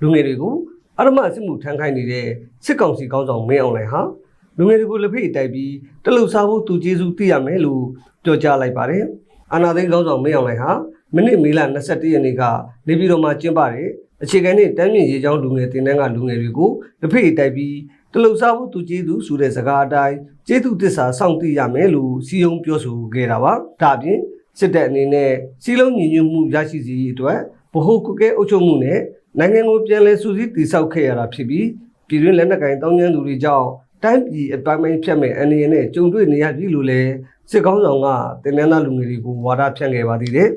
လူငယ်တွေကိုအရမစစ်မှုထမ်းခိုင်းနေတဲ့စစ်ကောင်စီကောင်းဆောင်မင်းအောင်လှိုင်ဟာလူငယ်တွေကိုလက်ဖိတ်တိုက်ပြီးတလူစားဖို့သူကျေးဇူးသိရမယ်လို့ပြောကြားလိုက်ပါတယ်။အာနာသိန်းကောင်းဆောင်မင်းအောင်လှိုင်ဟာမိနစ်မေလ22ရက်နေ့ကနေပြည်တော်မှာကျင်းပတဲ့အခြေခံနဲ့တမ်းမြင့်ရေးချောင်းလူငယ်တင်တန်းကလူငယ်တွေကိုလက်ဖိတ်တိုက်ပြီးတလူစားဖို့သူကျေးဇူးဆိုတဲ့စကားအတိုင်းကျေးဇူးသစ္စာစောင့်သိရမယ်လို့စီယုံပြောဆိုခဲ့တာပါ။ဒါအပြင်စစ်တပ်အနေနဲ့စီလုံးညီညွတ်မှုရရှိစေရေးအတွက်ဗဟိုကုကဲအုပ်ချုပ်မှုနဲ့ နိုင်ငံကိုပြန်လည်စုစည်းတည်ဆောက်ခဲ့ရတာဖြစ်ပြီးပြည်တွင်းလက်နက်ကိုင်တောင်းကျမ်းသူတွေကြောင့်တိုင်းပြည်အပိုင်းပိုင်းဖြတ်မဲ့အနေနဲ့ကြုံတွေ့နေရပြီလို့လည်းစစ်ကောင်းဆောင်ကတင်နန်းသားလူငယ်တွေကိုဝါဒဖြန့်ခဲ့ပါသေးတယ်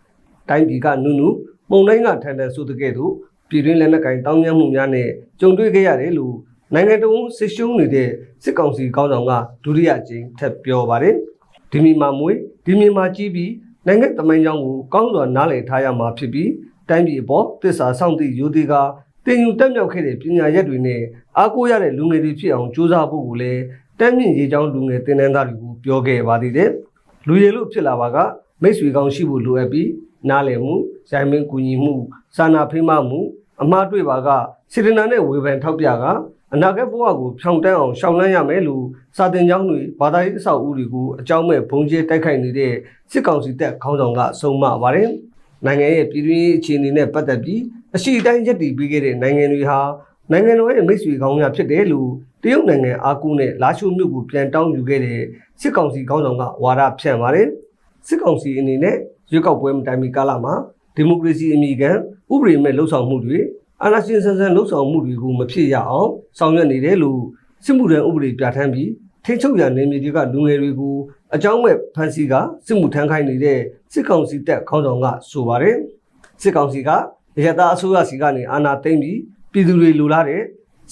။တိုင်းပြည်ကနုနုပုံတိုင်းကထန်တဲ့ဆိုတဲ့ကဲ့သို့ပြည်တွင်းလက်နက်ကိုင်တောင်းကျမ်းမှုများနဲ့ကြုံတွေ့ခဲ့ရတယ်လို့နိုင်ငံတော်စစ်ရှုံးနေတဲ့စစ်ကောင်စီကောင်းဆောင်ကဒုတိယအကြိမ်ထပ်ပြောပါတယ်။ဒီမီမှာမွေးဒီမီမှာကြီးပြီးနိုင်ငံတမိုင်းကြောင်းကိုကောင်းစွာနားလည်ထားရမှာဖြစ်ပြီး တိုင်းပြည်အပေါ်တစ္ဆာဆောင်သည့်ယူသည်ကတင်ယူတက်မြောက်ခဲ့တဲ့ပညာရက်တွေနဲ့အားကိုးရတဲ့လူငယ်တွေဖြစ်အောင်ကြိုးစားဖို့ကိုလည်းတမ်းမြင့်ရေးချောင်းလူငယ်တင်နန်းသားတွေကိုပြောခဲ့ပါသေးတယ်။လူရည်လို့ဖြစ်လာပါကမိတ်ဆွေကောင်းရှိဖို့လိုအပ်ပြီးနားလည်မှုရိုင်းမင်းကူညီမှုစာနာဖိမမှုအမှားတွေ့ပါကစေတနာနဲ့ဝေဖန်ထောက်ပြကအနာဂတ်ဘဝကိုဖြောင်တန်းအောင်ရှောင်လန်းရမယ်လို့စာတင်ကျောင်းတွေဘာသာရေးအဆောက်အဦတွေကိုအကြောင်းမဲ့ဘုံကျဲတိုက်ခိုက်နေတဲ့စစ်ကောင်စီတပ်ခေါင်းဆောင်ကဆုံးမပါတယ်။ နိုင်ငံရဲ့ပြည်တွင်းရေးအခြေအနေနဲ့ပတ်သက်ပြီးအရှိတိုင်းရက်တည်ပြီးခဲ့တဲ့နိုင်ငံတွေဟာနိုင်ငံတော်ရဲ့မိတ်ဆွေကောင်းများဖြစ်တယ်လို့တရုတ်နိုင်ငံအားကူနဲ့လာရှိုမြို့ကိုပြန်တောင်းယူခဲ့တဲ့စစ်ကောင်စီခေါင်းဆောင်ကဝါဒဖြန့်ပါတယ်။စစ်ကောင်စီအနေနဲ့ရွေးကောက်ပွဲမတိုင်မီကာလမှာဒီမိုကရေစီအမိခံဥပဒေမဲ့လှုပ်ဆောင်မှုတွေအာဏာရှင်ဆန်ဆန်လှုပ်ဆောင်မှုတွေကိုမဖြစ်ရအောင်ဆောင်ရွက်နေတယ်လို့စစ်မှုထမ်းဥပဒေပြဋ္ဌာန်းပြီး ထိန်းချုပ်ရနေမြေတွေကလူငယ်တွေကိုအကြောင်းမဲ့ဖမ်းဆီးကစစ်မှုထမ်းခိုင်းနေတဲ့စစ်ကောင်စီတပ်ခေါင်းဆောင်ကဆိုပါတယ်စစ်ကောင်စီကရတအစိုးရစီကနေအာဏာသိမ်းပြီးပြည်သူတွေလိုလားတဲ့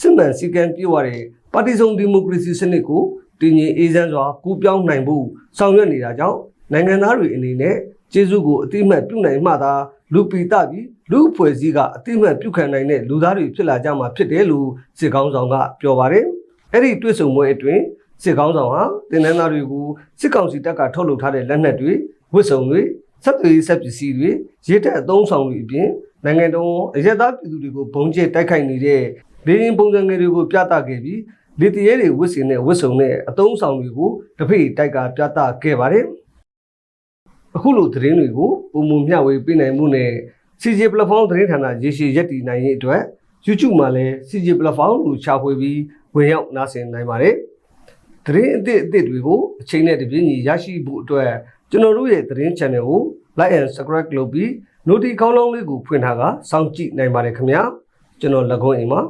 စစ်မှန်စည်းကမ်းပြည့်ဝတဲ့ပါတီစုံဒီမိုကရေစီစနစ်ကိုတည်ငြိမ်အေးချမ်းစွာကူးပြောင်းနိုင်ဖို့ဆောင်ရွက်နေတာကြောင့်နိုင်ငံသားတွေအနေနဲ့ကျေးဇူးကိုအတိအမှတ်ပြုနိုင်မှသာလူပီတပြီးလူအဖွဲ့အစည်းကအတိအမှတ်ပြုခံနိုင်တဲ့လူသားတွေဖြစ်လာကြမှာဖြစ်တယ်လို့စစ်ကောင်းဆောင်ကပြောပါတယ်။အဲ့ဒီတွေ့ဆုံပွဲအတွင်း စစ်ကောင်းဆောင်ဟာတင်နန်းသားတွေကိုစစ်ကောင်စီတပ်ကထုတ်လုပ်ထားတဲ့လက်နက်တွေဝတ်စုံတွေစက်တွေစက်ပစ္စည်းတွေရေတပ်အသုံးဆောင်တွေအပြင်နိုင်ငံတော်အရက်သားပြည်သူတွေကိုဘုံကျဲတိုက်ခိုက်နေတဲ့ဒေရင်ပုံစံငယ်တွေကိုပြသခဲ့ပြီးလေတရဲတွေဝတ်စင်တဲ့ဝတ်စုံနဲ့အသုံးဆောင်တွေကိုတဖိတ်တိုက်ကပြသခဲ့ပါတယ်။အခုလိုသတင်းတွေကိုပုံမှန်မျှဝေပေးနိုင်မှုနဲ့ CJ platform သတင်းဌာနရေရှည်ရက်တည်နိုင်ရေးအတွက် YouTube မှာလည်း CJ platform ကိုရှာဖွေပြီးဝင်ရောက်နားဆင်နိုင်ပါတယ်။ သတင်းအသစ်အသစ်တွေကိုအချိန်နဲ့တပြေးညီရရှိဖို့အတွက်ကျွန်တော်တို့ရဲ့သတင်း channel ကို like and subscribe လုပ်ပြီး notification ကောင်းလုံးလေးကိုဖွင့်ထားကစောင့်ကြည့်နိုင်ပါတယ်ခင်ဗျာ။ကျွန်တော်လက်ကုန်းအိမ်မှာ